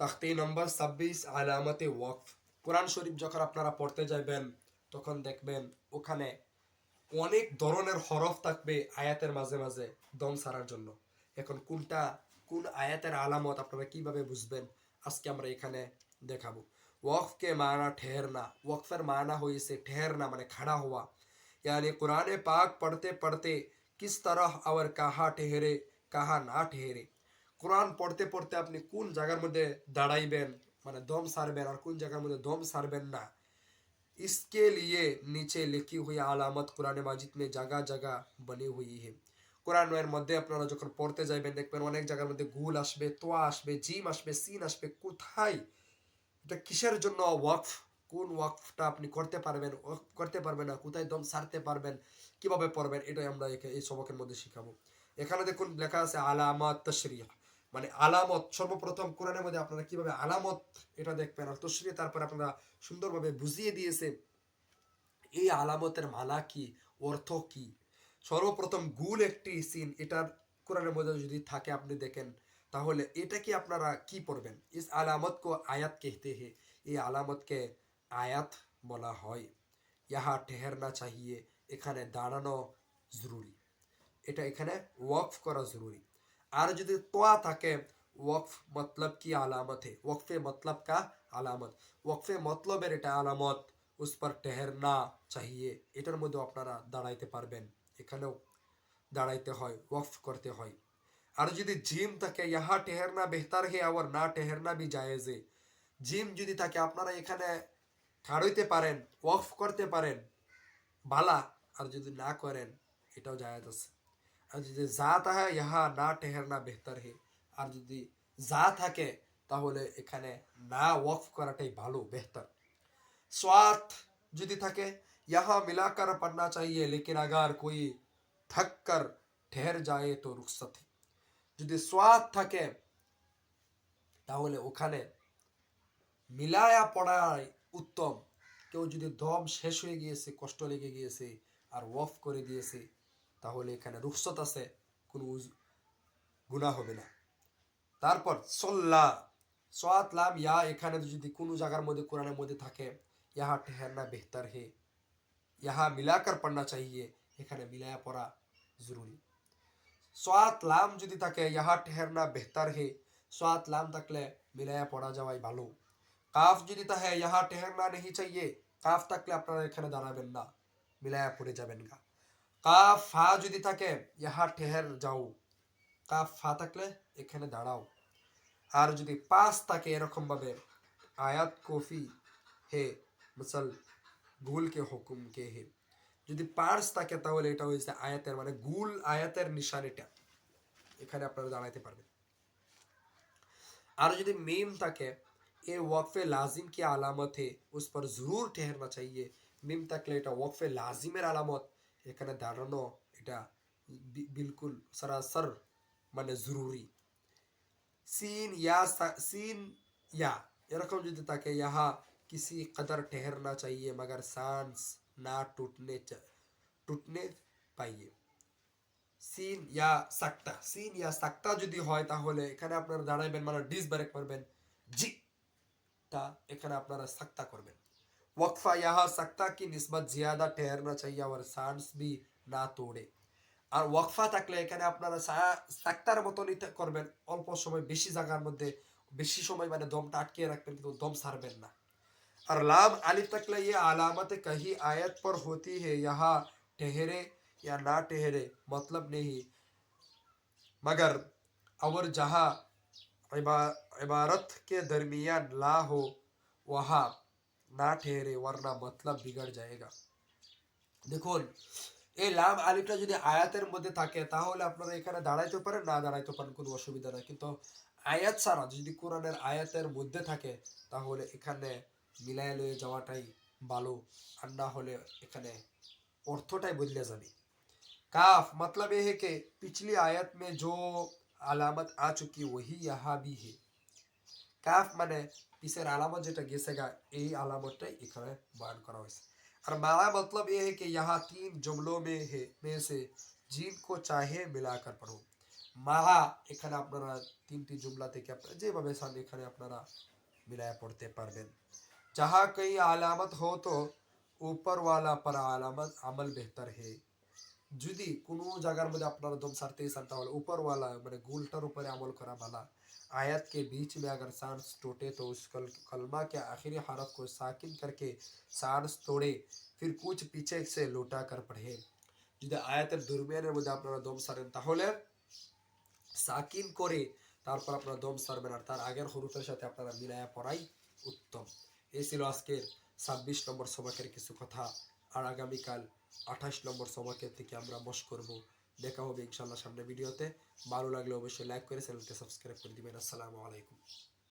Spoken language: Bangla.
তাখতি নম্বর ছাব্বিশ আলামতে ওয়াকফ কোরআন শরীফ যখন আপনারা পড়তে যাবেন তখন দেখবেন ওখানে অনেক ধরনের হরফ থাকবে আয়াতের মাঝে মাঝে দম সারার জন্য এখন কোনটা কোন আয়াতের আলামত আপনারা কিভাবে বুঝবেন আজকে আমরা এখানে দেখাবো ওয়াকফকে মানা ঠেরনা ওয়াকফের মানা হয়েছে ঠেরনা মানে খাড়া হওয়া यानी कुरान पाक पढ़ते पढ़ते किस तरह और कहा ठहरे कहा না ठहरे কোরআন পড়তে পড়তে আপনি কোন জায়গার মধ্যে দাঁড়াইবেন মানে দম সারবেন আর কোন জায়গার মধ্যে দম সারবেন না इसके लिए नीचे लिखी हुई আলামত কোরআন মাজিদ में जगह जगह बनी हुई है কোরআনের মধ্যে আপনারা যখন পড়তে যাইবেন দেখবেন অনেক জায়গার মধ্যে গুল আসবে তোয়া আসবে জিম আসবে সিন আসবে কোথায় এটা কিসের জন্য ওয়াকফ কোন ওয়াকফটা আপনি করতে পারবেন ওয়াকফ করতে পারবেন না কোথায় দম সারতে পারবেন কিভাবে পড়বেন এটাই আমরা একে- এই সবকের মধ্যে শিখাবো এখানে দেখুন লেখা আছে আলামাত তশরিয়া মানে আলামত, সর্বপ্রথম কোরআনের মধ্যে আপনারা কীভাবে আলামত এটা দেখবেন, অর্থশ্রী, তারপর আপনারা সুন্দরভাবে বুঝিয়ে দিয়েছে এই আলামতের মালা কি, অর্থ কি? সর্বপ্রথম গুল একটি সিন এটার কোরআনের মধ্যে যদি থাকে আপনি দেখেন, তাহলে এটা কি আপনারা কি পড়বেন? ইস আলামত কো আয়াত কেহতে হে, এই আলামতকে আয়াত বলা হয়। ইহা ঠেহেরনা চাহিয়ে, এখানে দাঁড়ানো জরুরি। এটা এখানে ওয়াকফ করা জরুরি। আর যদি তোয়া থাকে, ওয়াকফ মতলব কি আলামত হে ওয়াকফে মতলব কা আলামত। ওয়াকফে মতলবের এটা আলামত, উস পর ঠেহরনা চাহিয়ে। এটার মধ্যে আপনারা দাঁড়াইতে পারবেন। এখানেও দাঁড়াইতে হয়, ওয়াকফ করতে হয়। আর যদি জিম থাকে, ইহা ঠেহরনা বেহতার হে আবার না ঠেহরনা বি জায়েজে জিম যদি থাকে, আপনারা এখানে খাড়ইতে পারেন, ওয়াকফ করতে পারেন। বালা, আর যদি না করেন, এটাও জায়েজ আছে। আর যদি যা তাহা ইহা না ঠেহরনা বেহতার হে আর যদি যা থাকে তাহলে এখানে না ওয়াকফ করাটাই ভালো বেহতার स्वात যদি থাকে यहाँ मिलाकर पढ़ना चाहिए लेकिन अगर कोई थक कर ठहर जाए तो रुखसत है যদি সোয়াদ থাকে তাহলে ওখানে মিলায়া পড়াই উত্তম কেউ যদি দম শেষ হয়ে গিয়েছে কষ্ট লেগে গিয়েছে আর ওয়ফ করে দিয়েছে তাহলে এখানে রুখসত আছে, কোনো গুনাহ হবে না। তারপর সল্লা লাম, ইয়া এখানে যদি কোনো জায়গার মধ্যে, কোরআনের মধ্যে থাকে, ইহা ঠেহরনা বেহতার হে, ইহা মিলাকার পড়না চাহিয়ে এখানে মিলায়া পড়া জরুরি। সোয়াত লাম যদি থাকে, ইহা ঠেহরনা বেহতার হে সোয়াত লাম থাকলে মিলায়া পড়া যাওয়াই ভালো। কাফ যদি থাকে ইহা ঠেহরনা নেই চাইয়ে, কাফ থাকলে আপনারা এখানে দাঁড়াবেন না, মিলায়া পড়ে যাবেন গা। কাফ ফা যদি থাকে ইহা ঠেহর যাও কাফ ফা থাকলে এখানে দাঁড়াও আর যদি পাস থাকে এরকম ভাবে আয়াত কফি হে মুসল গুল কে হুকুম কে হে যদি পার্স থাকে তাহলে এটা হয়েছে আয়াতের মানে গুল আয়াতের নিশান এটা এখানে আপনারা দাঁড়াইতে পারবেন আর যদি মিম থাকে ये वक्फ लाजिम की आलामत है उस पर जरूर ठहरना चाहिए মিম থাকলে এটা ওয়াকফে লাজিমের আলামত এখানে দাঁড়ানো এটা বি- বিলকুল সরাসর মানে জরুরি সিন ইয়া সা- সিন ইয়া এরকম যদি থাকে ইহা किसी कदर ठहरना चाहिए मगर सांस ना टूटने च- टूटने পাইয়ে সিন ইয়া সাক্তা সিন ইয়া সাক্তা যদি হয় তাহলে এখানে আপনারা দাঁড়াইবেন মানে ডিস ব্রেক করবেন জি তা এখানে আপনারা সাক্তা করবেন वक्फा यहाँ सकता की निस्बत ज्यादा ठहरना चाहिए और सांस भी না তোড়ে আর ওয়াকফা থাকলে এখানে আপনারা সা- সাক্তার মতনই তা- করবেন অল্প সময় বেশি জায়গার মধ্যে বেশি সময় মানে দমটা আটকে রাখবেন কিন্তু দম সারবেন না और लाम अलिफ तकले ये अलामत कहीं आयत पर होती है यहाँ ठहरे या ना ठहरे मतलब नहीं मगर और जहाँ इबा- इबारत के दरमियान ला हो वहाँ ना ठहरे वरना मतलब बिगड़ जाएगा দেখুন এই লাম আলিফটা যদি আয়াতের মধ্যে থাকে তাহলে আপনারা এখানে দাঁড়াইতে পারেন না দাঁড়াইতে পারেন কোনো অসুবিধা নেই কিন্তু আয়াত ছাড়া যদি কোরআনের আয়াতের মধ্যে থাকে তাহলে এখানে মিলাই লয়ে যাওয়াটাই ভালো আর না হলে এখানে অর্থটাই বদলে যাবে काफ मतलब ये है कि पिछली आयत में जो अलामत आ चुकी वही यहाँ भी है কাফ মানে পিসের আলামত যেটা গেছে গা এই আলামতটাই এখানে বয়ান করা হয়েছে আর माना मतलब ये है कि यहाँ तीन जुमलों में है में से जिन को चाहे मिलाकर पढ़ो মা এখানে আপনারা তিনটি জুমলা থেকে আপনারা যেভাবে চান এখানে আপনারা মিলায়া পড়তে পারবেন जहाँ कई আলামত हो तो ऊपर वाला पर আলামত আমল বেহতর है যদি কোনো জায়গার মধ্যে আপনারা দম সারতে চান তাহলে উপরওয়ালা মানে গোলটার উপরে আমল করা ভালা आयत के बीच में अगर सांस टूटे तो उस कल, कलमा के आखिरी हरफ को साकिन करके सांस तोड़े फिर कुछ पीछे से लौटा कर पढ़े যদি আয়াতের দুর্মিয়ানের মধ্যে আপনারা দম সারেন তাহলে সাকিন করে তারপর আপনারা দম সারবেন আর তার আগের হরুফের সাথে আপনারা মিলায়া পড়াই উত্তম এই ছিল আজকের ছাব্বিশ নম্বর সবাকের কিছু কথা আর আগামীকাল আঠাশ নম্বর সবাকের থেকে আমরা বস করব। দেখা হবে ইনশাল্লাহ সামনে ভিডিওতে। ভালো লাগলে অবশ্যই লাইক করে চ্যানেলকে সাবস্ক্রাইব করে দিবেন। আসসালামু আলাইকুম।